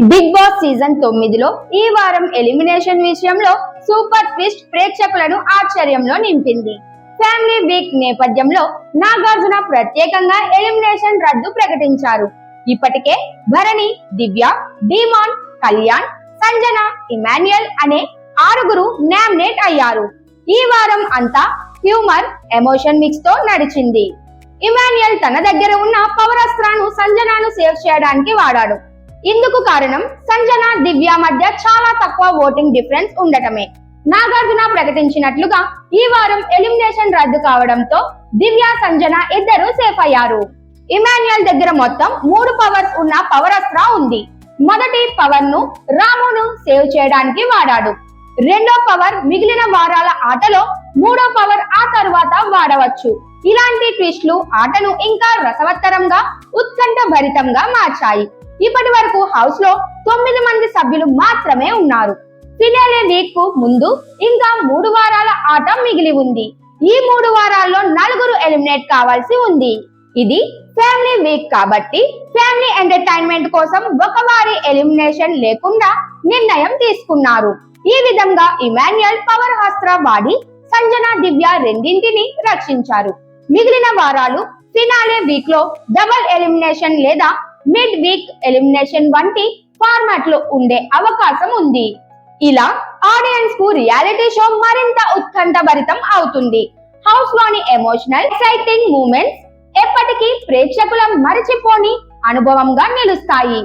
Big boss season తొమ్మిదిలో ఈ వారం ఎలిమినేషన్ విషయంలో సూపర్ ట్విస్ట్ ప్రేక్షకులను ఆశ్చర్యంలో నింపింది. ఫ్యామిలీ వీక్ నేపథ్యంలో నాగార్జున ప్రత్యేకంగా ఎలిమినేషన్ రద్దు ప్రకటించారు. ఇప్పటికే భరణి దివ్య డీమాన్ కళ్యాణ్ సంజన ఇమాన్యుయల్ అనే ఆరుగురు నామినేట్ అయ్యారు. ఈ వారం అంతా హ్యూమర్ ఎమోషన్ మిక్స్తో నడిచింది. ఇమాన్యుయల్ తన దగ్గర ఉన్న పవరస్త్రాను సంజనాను సేవ్ చేయడానికి వాడాడు. ఇందుకు కారణం సంజన దివ్య మధ్య చాలా తక్కువ ఓటింగ్ డిఫరెన్స్ ఉండటమే. నాగార్జున ప్రకటించినట్లుగా ఈ వారం ఎలిమినేషన్ రద్దు కావడంతో దివ్య సంజన ఇద్దరు సేఫ్ అయ్యారు. ఇమాన్యుయల్ దగ్గర మొత్తం మూడు పవర్స్ ఉన్న పవర్ అస్త్ర ఉంది. మొదటి పవర్ను రామును సేవ్ చేయడానికి వాడాడు. రెండో పవర్ మిగిలిన వారాల ఆటలో మూడో పవర్ ఆ తర్వాత వాడవచ్చు. ఇలాంటి ట్విస్ట్లు ఆటను ఇంకా రసవత్తరంగా ఉత్కంఠ భరితంగా మార్చాయి. ఇప్పటి వరకు హౌస్లో తొమ్మిది మంది సభ్యులు మాత్రమే ఉన్నారు. ఫినాలే వీక్కు ముందు ఇంకా మూడు వారాల ఆట మిగిలి ఉంది. ఈ మూడు వారాల్లో నలుగురు ఎలిమినేట్ కావాల్సి ఉంది. ఇది ఫ్యామిలీ వీక్ కాబట్టి ఫ్యామిలీ ఎంటర్టైన్మెంట్ కోసం ఒక వారి ఎలిమినేషన్ లేకుండా నిర్ణయం తీసుకున్నారు. ఈ విధంగా ఇమాన్యుయల్ పవర్ హాస్త్ర వాడి సంజన దివ్య రెండింటిని రక్షించారు. మిగిలిన వారాలు ఫినాలే వీక్లో డబల్ ఎలిమినేషన్ లేదా మిడ్ వీక్ ఎలిమినేషన్ వంటి ఫార్మాట్లో ఉండే అవకాశం ఉంది. ఇలా ఆడియన్స్కు రియాలిటీ షో మరింత ఉత్కంఠభరితం అవుతుంది. హౌస్లోని ఎమోషనల్ ఎక్సైటింగ్ మూమెంట్స్ ఎప్పటికీ ప్రేక్షకుల మరిచిపోని అనుభవంగా నిలుస్తాయి.